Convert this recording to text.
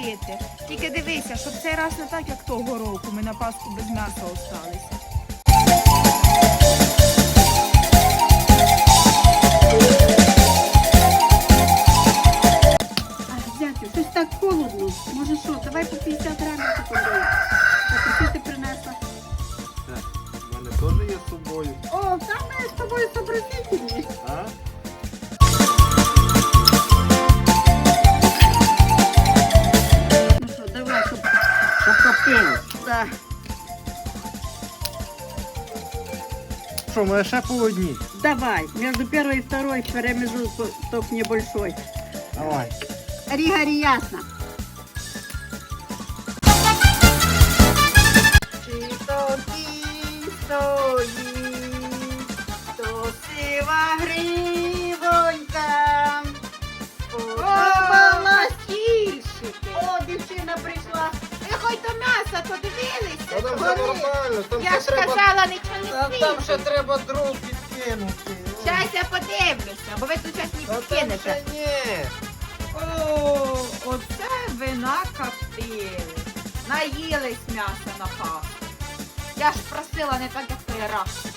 робити. Тільки дивися, щоб цей раз не так, як того року. Ми на Пасху без м'яса осталися. А, зятю, щось так холодно. Може що, давай по 50 грамів купимо. Так, що ти принесла? У мене теж є з собою. О, там ми з тобою сообразительні. А? частину. Что, мы еще по? Давай, между первой и второй промежуток небольшой. Давай. Гори-гори ясно. Чисто, чисто, чисто, сива гри. Та там все нормально, там Я ще ж треба... казала, нічого не Та там ще треба дров підкинути. Зараз я подивлюся, бо ви тут Та не там підкинете. ні. О, оце ви накоптили. Наїлись м'яса на Пасху. Я ж просила не так, як той раз.